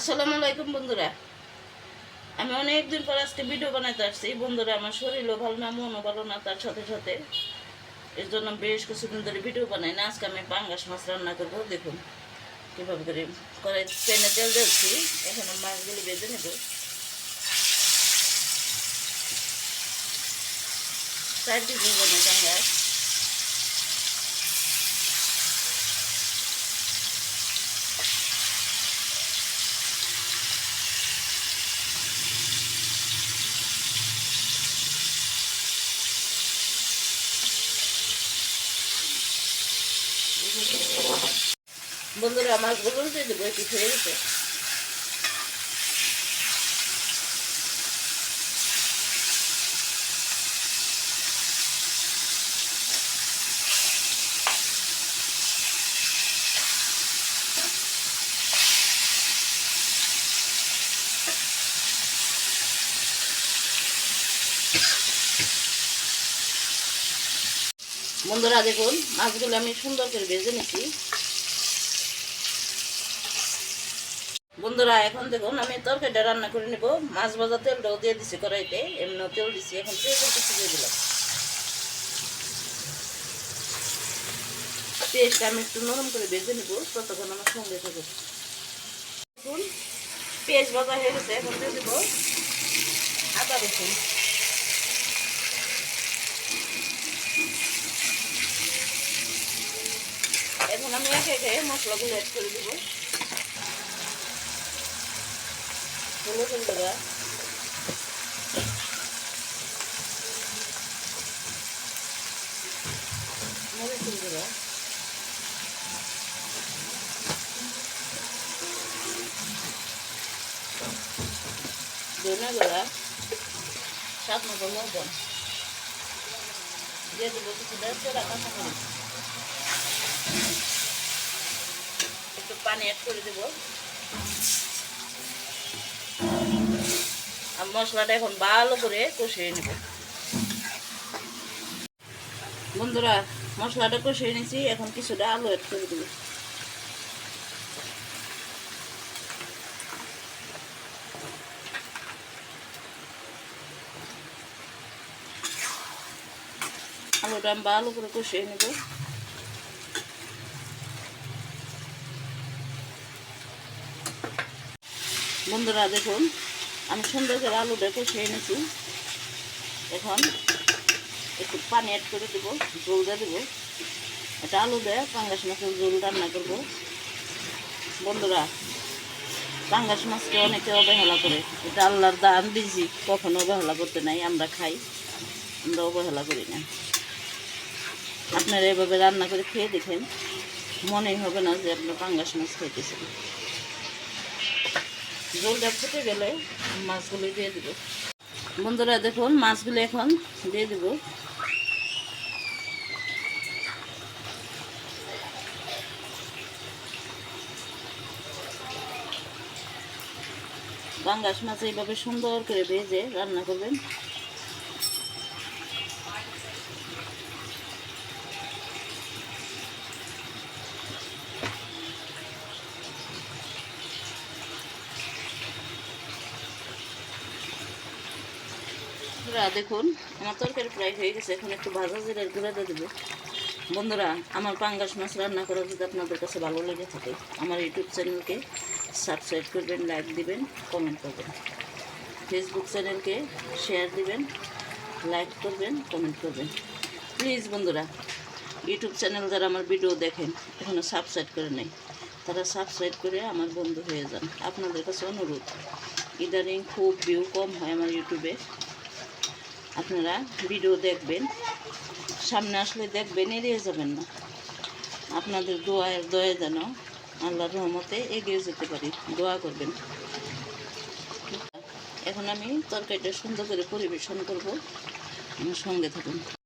আসসালামু আলাইকুম বন্ধুরা। আমি অনেকদিন পর আজকে ভিডিও বানাইতে আসছি। বন্ধুরা, আমার শরীরও ভালো না, মনও ভালো না, তার সাথে সাথে এর জন্য বেশ কিছুদিন ধরে ভিডিও বানাই না। আজকে আমি পাঙ্গাস মাছ রান্না করব, দেখুন কীভাবে করে কড়াই প্যানে তেল দিচ্ছি এখন মাছগুলি বেঁধে নেব। চার পিস বানাই পাঙ্গাস। বন্ধুরা মাছগুলো দিয়ে দেবো একটু খেয়ে দিতে। বন্ধুরা, দেখুন, মাছগুলো আমি সুন্দর করে ভেজে নিচ্ছি। বন্ধুরা, এখন দেখুন, আমি তরকারিটা রান্না করে নেব। মাছ ভাজা তেলটাও দিয়ে দিছি কড়াইতে। এমনিও তেল দিছি, এখন পেঁয়াজের কিছু দিলাম। পেঁয়াজটা আমি একটু নরম করে ভেজে নেব ততক্ষণ আমার সঙ্গে থাকবে দেখুন, পেঁয়াজ ভাজা হয়ে গেছে, এখন দিয়ে দেবো আদা রসুন। এখন আমি একে একে মশলাগুলো অ্যাড করে দেবো। হলুদের গুঁড়া মরিচের গুঁড়া ধনে গুঁড়া স্বাদ মতো দিয়ে দেবো কিছুটা কাঁচা একটু পানি অ্যাড করে দেবো। মশলাটা এখন ভালো করে কষিয়ে নেব। বন্ধুরা, মশলাটা কষিয়ে নিয়েছি, এখন কিছুটা আলু অ্যাড করে দেবো। আলুটা আমি ভালো করে কষিয়ে নেব। বন্ধুরা, দেখুন আমি সুন্দর করে আলুটা কষিয়ে এনেছি এখন একটু পানি অ্যাড করে দেবো জল দিয়ে দেবো। এটা আলু দেয় পাঙ্গাস মাছের জল রান্না করব। বন্ধুরা, পাঙ্গাস মাছকে অনেকে অবহেলা করে। এটা আল্লাহর দান দিয়েছি কখনো অবহেলা করতে নাই, আমরা খাই, আমরা অবহেলা করি না। আপনারা এভাবে রান্না করে খেয়ে দেখেন, মনেই হবে না যে আপনার পাঙ্গাস মাছ খাইতেছেন। ফুটে গেলে মাছগুলি দিয়ে বন্ধুরা, দেখুন, মাছগুলো এখন দিয়ে দেব। বাঙ্গাস মাছ এইভাবে সুন্দর করে ভেজে রান্না করবেন। বন্ধুরা, দেখুন, আমার তরকারি প্রায় হয়ে গেছে। এখন একটু ভাজা জিরের গুঁড়া দিয়ে দেবো। বন্ধুরা, আমার পাঙ্গাস মাছ রান্না করা যদি আপনাদের কাছে ভালো লেগে থাকে, আমার ইউটিউব চ্যানেলকে সাবস্ক্রাইব করবেন, লাইক দিবেন, কমেন্ট করবেন। ফেসবুক চ্যানেলকে শেয়ার দিবেন, লাইক করবেন, কমেন্ট করবেন। প্লিজ বন্ধুরা, ইউটিউব চ্যানেল যারা আমার ভিডিও দেখেন এখনও সাবস্ক্রাইব করে নেই, তারা সাবস্ক্রাইব করে আমার বন্ধু হয়ে যান। আপনাদের কাছে অনুরোধ, ইদানিং খুব ভিউ কম হয় আমার ইউটিউবে। আপনারা ভিডিও দেখবেন, সামনে আসলে দেখবেন, এড়িয়ে যাবেন না। আপনাদের দোয়ার দয়া যেন আল্লাহর রহমতে এগিয়ে যেতে পারি, দোয়া করবেন। এখন আমি তরকারিটা সুন্দর করে পরিবেশন করব। সঙ্গে থাকুন।